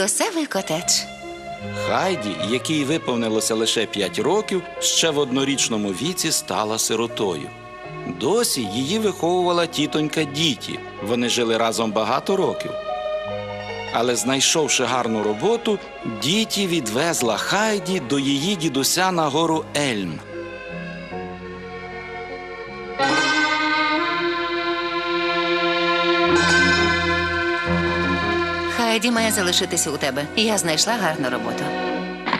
Дідусевий котедж. Хайді, якій виповнилося лише 5 років, ще в однорічному віці стала сиротою. Досі її виховувала тітонька Діті. Вони жили разом багато років. Але знайшовши гарну роботу, Діті відвезла Хайді до її дідуся на гору Ельм. Має залишитися у тебе. Я знайшла гарну роботу.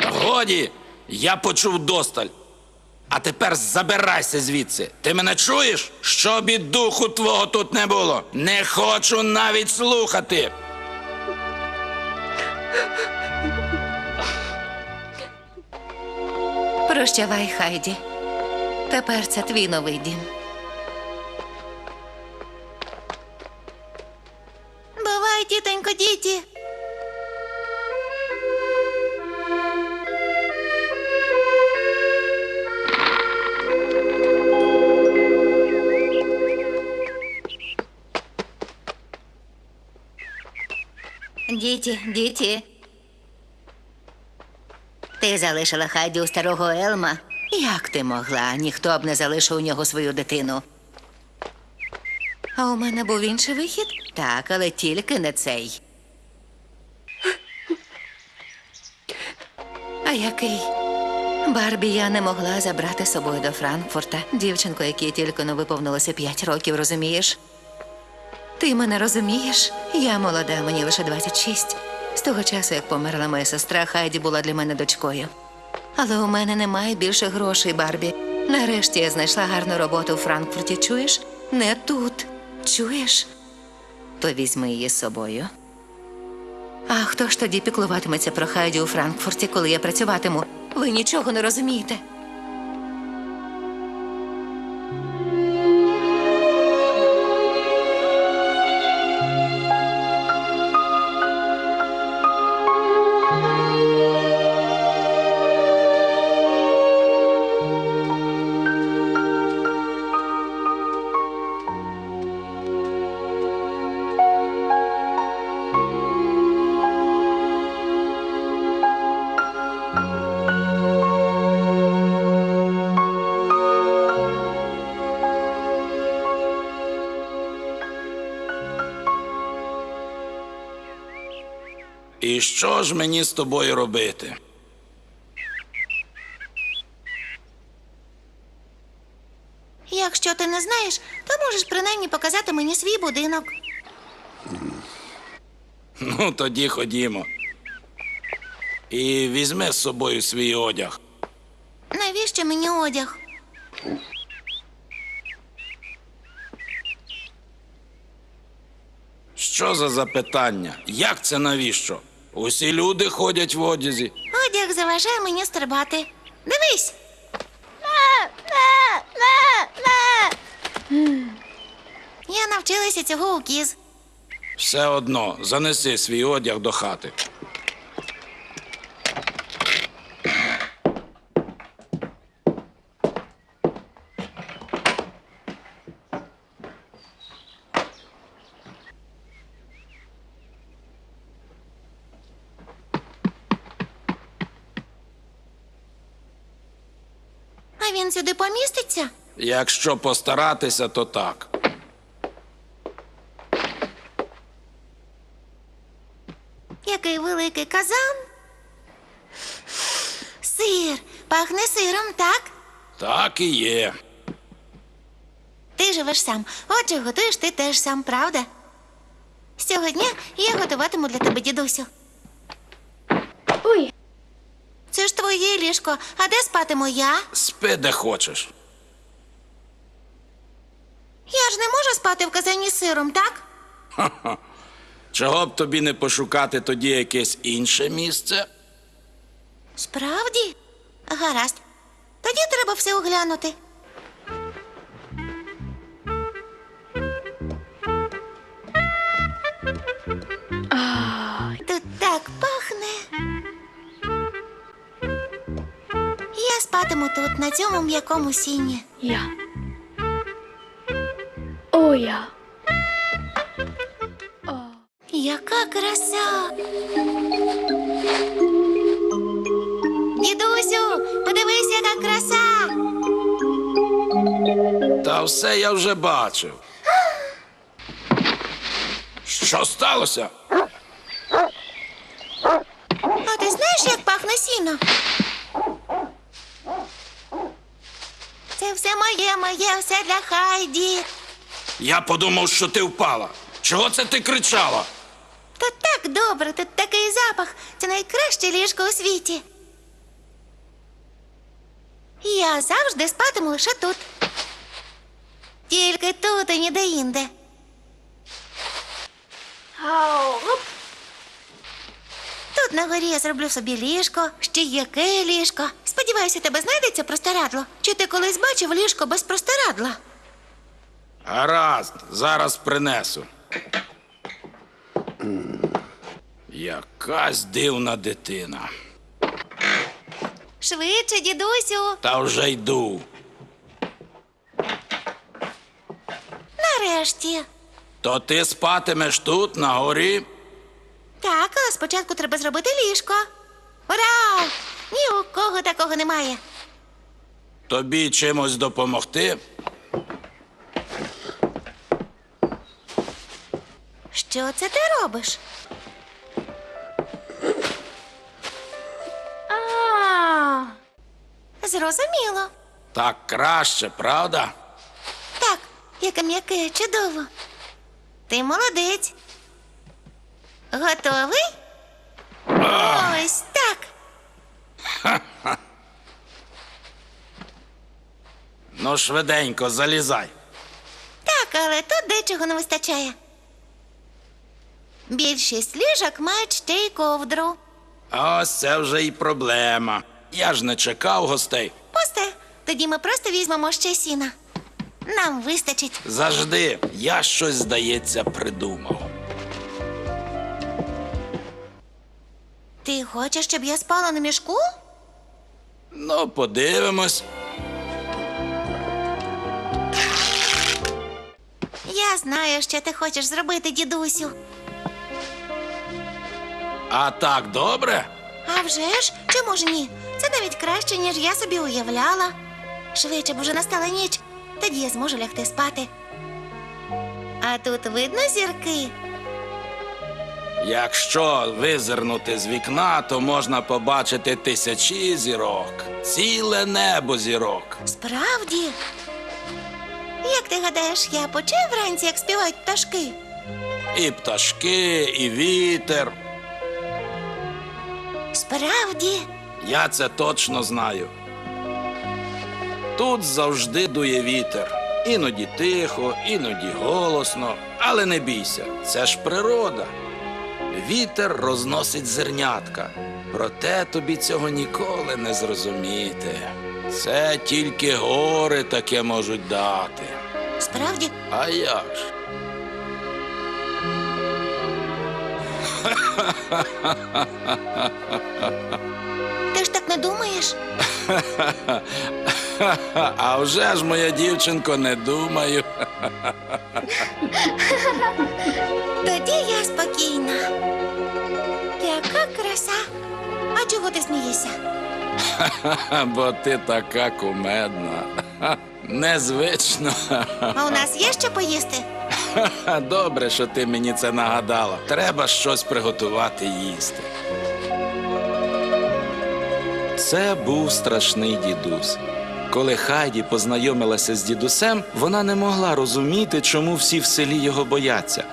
Годі, я почув досталь. А тепер забирайся звідси. Ти мене чуєш? Щоб і духу твого тут не було. Не хочу навіть слухати. Прощавай, Хайді. Тепер це твій новий дім. Бувай, тітонько, діті. Діті, діті. Ти залишила Хайді у старого Елма? Як ти могла? Ніхто б не залишив у нього свою дитину. А у мене був інший вихід? Так, але тільки не цей. А який? Барбі я не могла забрати з собою до Франкфурта. Дівчинку, якій тільки не виповнилося п'ять років, розумієш? Ти мене розумієш? Я молода, мені лише 26. З того часу, як померла моя сестра, Хайді була для мене дочкою. Але у мене немає більше грошей, Барбі. Нарешті я знайшла гарну роботу у Франкфурті. Чуєш? Не тут. Чуєш? То візьми її з собою. А хто ж тоді піклуватиметься про Хайді у Франкфурті, коли я працюватиму? Ви нічого не розумієте. І що ж мені з тобою робити? Якщо ти не знаєш, то можеш принаймні показати мені свій будинок. Ну, тоді ходімо. І візьми з собою свій одяг. Навіщо мені одяг? Що за запитання? Як це навіщо? Усі люди ходять в одязі. Одяг заважає мені стрибати. Дивись. Я навчилася цього у кіз. Все одно занеси свій одяг до хати. Сюди поміститься? Якщо постаратися, то так. Який великий казан. Сир. Пахне сиром, так? Так і є. Ти живеш сам. Отже, готуєш ти теж сам, правда? Дня я готуватиму для тебе дідусю. Це ж твоє ліжко. А де спатиму я? Спи де хочеш. Я ж не можу спати в казані з сиром, так? Чого б тобі не пошукати тоді якесь інше місце? Справді? Гаразд. Тоді треба все оглянути. Тут спатиму тут, на цьому м'якому сіні. я. О, я. О. Яка краса. Дідусю, подивись, яка краса. Та все я вже бачив. Що сталося? А ти знаєш, як пахне сіно? Це все моє, все для Хайді. Я подумав, що ти впала. Чого це ти кричала? Тут так добре, тут такий запах. Це найкраще ліжко у світі. Я завжди спатиму лише тут. Тільки тут і ніде інде. Тут на горі я зроблю собі ліжко, ще яке ліжко. Сподіваюся, тебе знайдеться простирадло. Чи ти колись бачив ліжко без простирадла? Гаразд, зараз принесу. Якась дивна дитина. Швидше, дідусю. Та вже йду. Нарешті. То ти спатимеш тут, на горі? Так, але спочатку треба зробити ліжко. Ура! Ні у кого такого немає. Тобі чимось допомогти? Що це ти робиш? А. Зрозуміло. Так краще, правда? Так, яке м'яке, чудово. Ти молодець. Готовий? Ось так. Ну, швиденько, залізай. Так, але тут дечого не вистачає. Більшість ліжок мають ще й ковдру. Ось це вже і проблема. Я ж не чекав гостей. Пусте, тоді ми просто візьмемо ще сіна. Нам вистачить. Завжди я щось, здається, придумав. Ти хочеш, щоб я спала на мішку? Ну, подивимось. Я знаю, що ти хочеш зробити, дідусю. А так добре? А вже ж, чому ж ні? Це навіть краще, ніж я собі уявляла. Швидше б уже настала ніч, тоді я зможу лягти спати. А тут видно зірки. Якщо визирнути з вікна, то можна побачити тисячі зірок, ціле небо зірок. Справді. Як ти гадаєш, я почув вранці, як співають пташки? І пташки, і вітер. Справді. Я це точно знаю. Тут завжди дує вітер. Іноді тихо, іноді голосно. Але не бійся, це ж природа. Вітер розносить зернятка. Проте тобі цього ніколи не зрозуміти. Це тільки гори таке можуть дати. Справді, А як ж? ти ж так не думаєш? А вже ж, моя дівчинко, не думаю. Тоді я спокійна. Яка краса. А чого ти смієшся? Бо ти така кумедна. Незвично. А у нас є що поїсти? Добре, що ти мені це нагадала. Треба щось приготувати їсти. Це був страшний дідусь. Коли Хайді познайомилася з дідусем, вона не могла розуміти, чому всі в селі його бояться.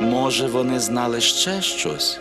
Може, вони знали ще щось?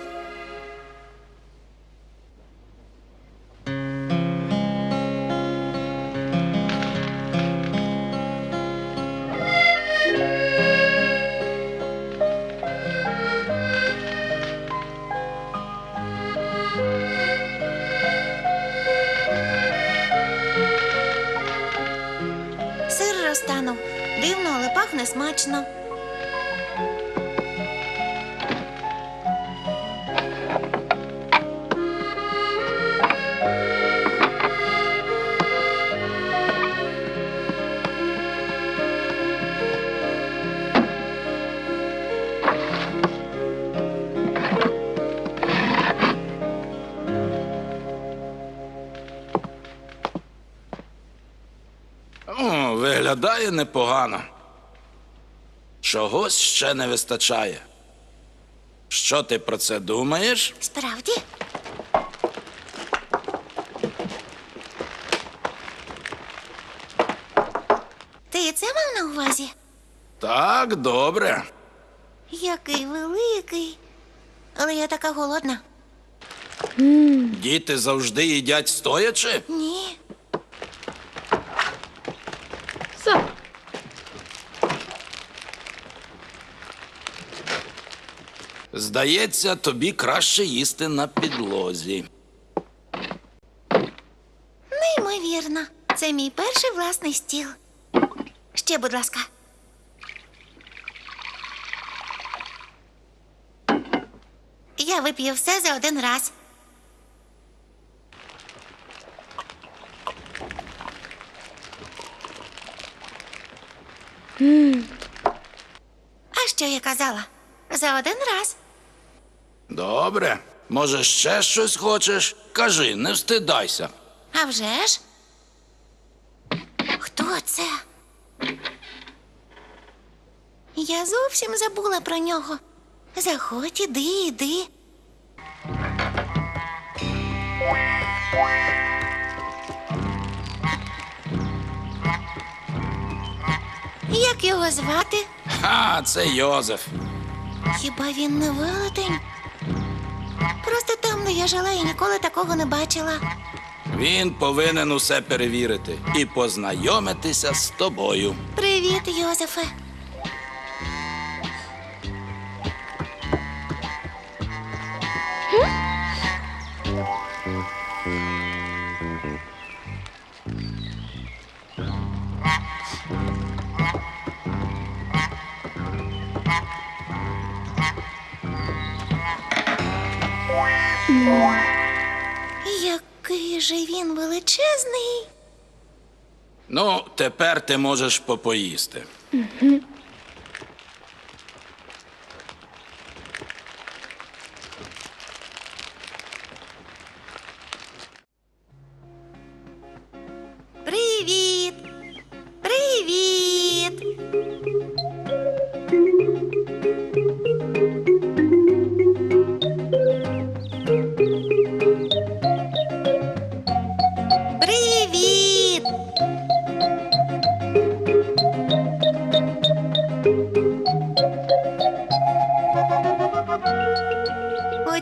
Виглядає непогано. Чогось ще не вистачає. Що ти про це думаєш? Справді? Ти це мав на увазі? Так, добре. Який великий. Але я така голодна. Діти завжди їдять стоячи. Ні. Здається, тобі краще їсти на підлозі. Неймовірно. Це мій перший власний стіл. Ще, будь ласка. Я вип'ю все за один раз. А що я казала? За один раз. Добре. Може, ще щось хочеш? Кажи, не встидайся. А вже ж? Хто це? Я зовсім забула про нього. Заходь, іди, іди. Як його звати? Ха, це Йозеф. Хіба він не велетень? Просто там, де я жила, і ніколи такого не бачила. Він повинен усе перевірити і познайомитися з тобою. Привіт, Йозефе. Який же він величезний. Ну, тепер ти можеш попоїсти. Привіт!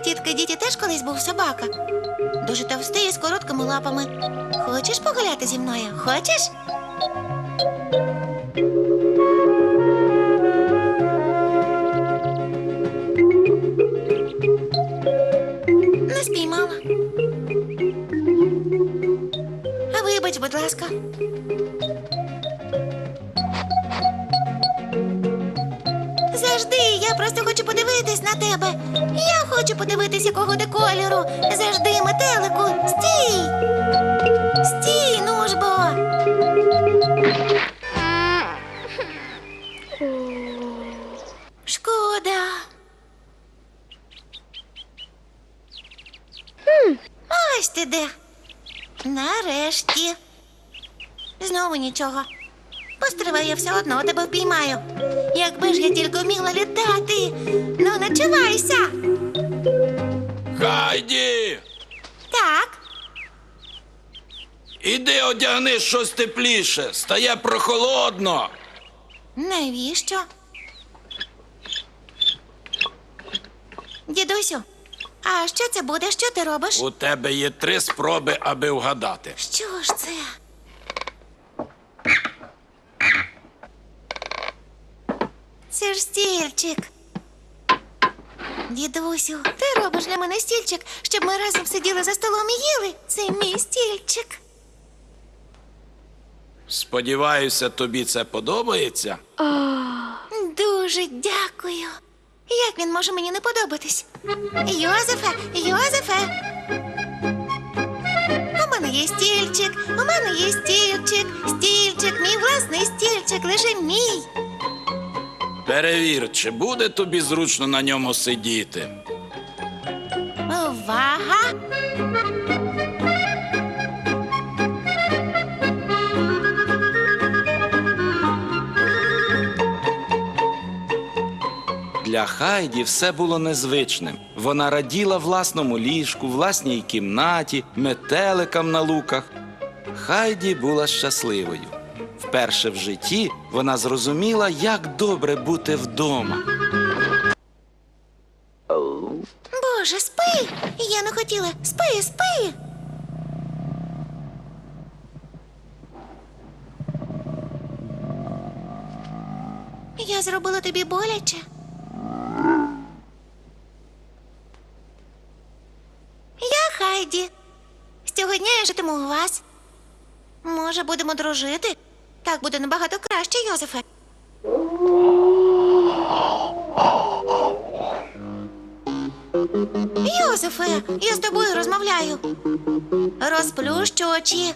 Тітки діті теж колись був собака. Дуже товстий і з короткими лапами. Хочеш погуляти зі мною? Хочеш? Не спіймала. А вибач, будь ласка. Хочу подивитись, якого ти кольору. Завжди, метелику. Стій! Стій, ну ж бо. Шкода. Ось ти де. Нарешті. Знову нічого. Постривай, я все одно тебе впіймаю. Якби ж я тільки вміла літати. Ну, начувайся. Хайді! Так, Іди одягни щось тепліше, стає прохолодно. навіщо? Дідусю, а що це буде? Що ти робиш? У тебе є три спроби, аби вгадати. Що ж це? Це ж стільчик. Дідусю, ти робиш для мене стільчик, щоб ми разом сиділи за столом і їли. Це мій стільчик. Сподіваюся, тобі це подобається. Дуже дякую. Як він може мені не подобатись? Йозефе, Йозефе. У мене є стільчик, у мене є стільчик, стільчик, мій власний стільчик, лише мій. Перевір, чи буде тобі зручно на ньому сидіти. Увага! Для Хайді все було незвичним. Вона раділа власному ліжку, власній кімнаті, метеликам на луках. Хайді була щасливою. Вперше в житті вона зрозуміла, як добре бути вдома. Боже, спи! Я не хотіла. Спи, спи. Я зробила тобі боляче. Я Хайді. Дня я житиму у вас. Може, будемо дружити? Так буде набагато краще, Йозефе. Йозефе, я з тобою розмовляю. Розплющу очі.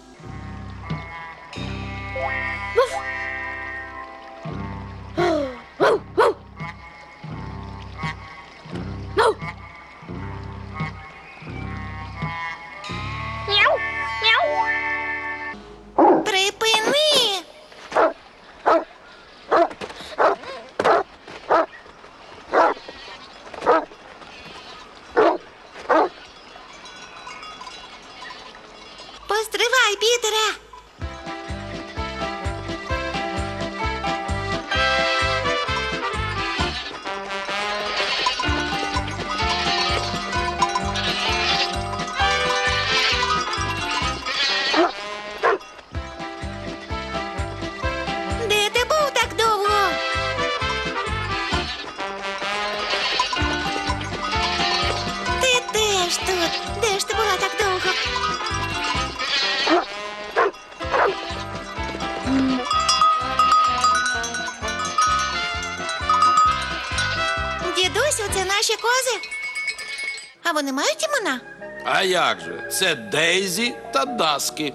Як же? Це Дейзі та Даски.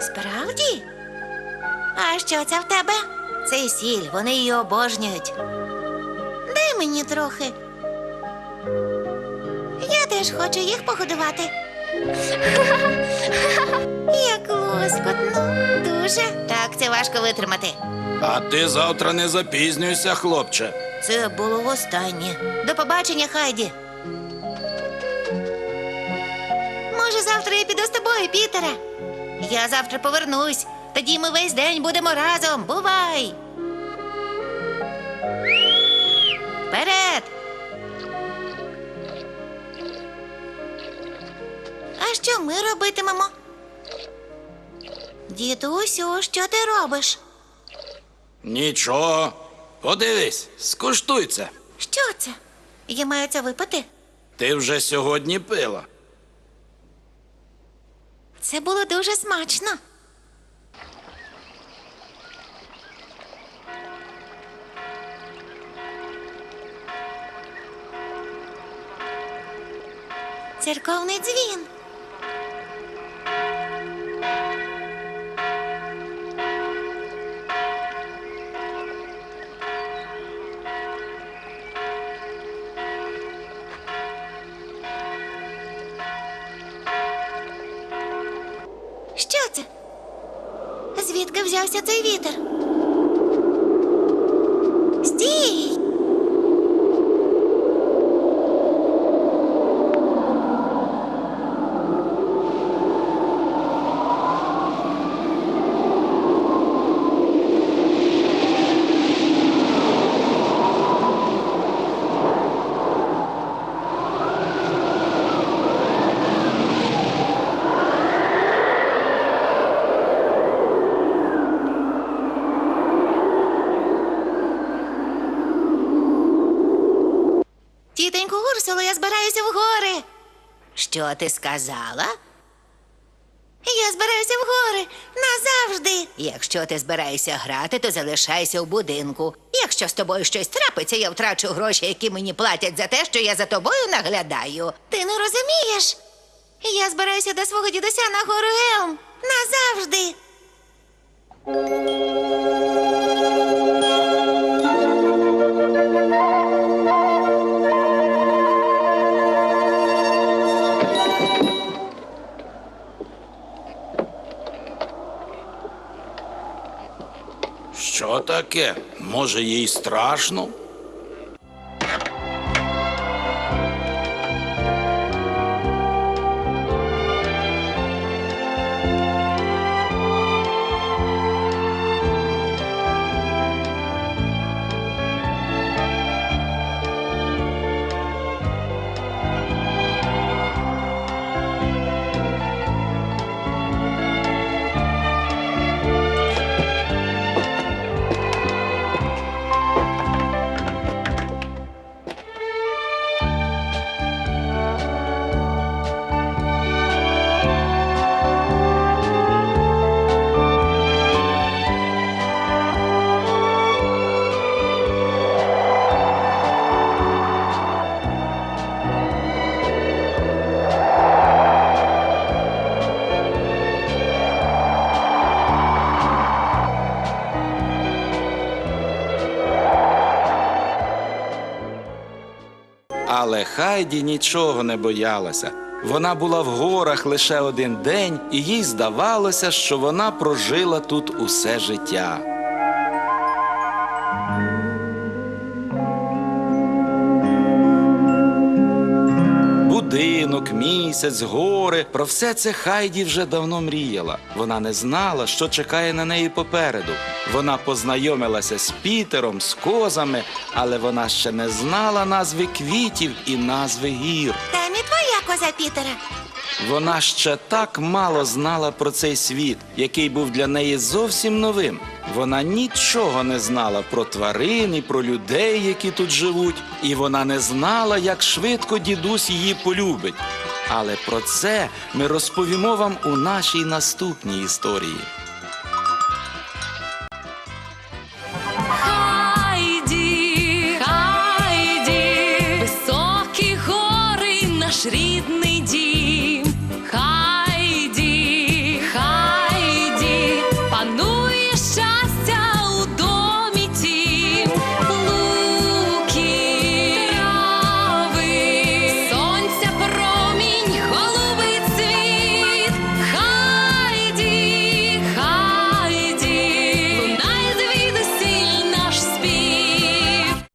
Справді? А що це в тебе? Це сіль, вони її обожнюють. Дай мені трохи. Я теж хочу їх погодувати. Як лоскотно. Дуже. Так, це важко витримати. А ти завтра не запізнюйся, хлопче. Це було востаннє. До побачення, Хайді. Завтра я піду з тобою, Пітере. Я завтра повернусь. Тоді ми весь день будемо разом. Бувай. Вперед. А що ми робитимемо? Дідусю, що ти робиш? Нічого. Подивись, скуштуй це. Що це? Я маю це випити? Ти вже сьогодні пила. Це було дуже смачно. Церковний дзвін. Звідки взявся цей вітер? Стій! Тітоньку Урсуло, я збираюся в гори. Що ти сказала? Я збираюся в гори назавжди. Якщо ти збираєшся грати, то залишайся в будинку. Якщо з тобою щось трапиться, я втрачу гроші, які мені платять за те, що я за тобою наглядаю. Ти не розумієш? Я збираюся до свого дідуся на гору Елм назавжди. Що таке? Може, їй страшно? Але Хайді нічого не боялася. Вона була в горах лише один день, і їй здавалося, що вона прожила тут усе життя. Місяць, гори. Про все це Хайді вже давно мріяла. Вона не знала, що чекає на неї попереду. Вона познайомилася з Пітером, з козами, але вона ще не знала назви квітів і назви гір. Там і твоя коза Пітера. Вона ще так мало знала про цей світ, який був для неї зовсім новим. Вона нічого не знала про тварин і про людей, які тут живуть, і вона не знала, як швидко дідусь її полюбить. Але про це ми розповімо вам у нашій наступній історії.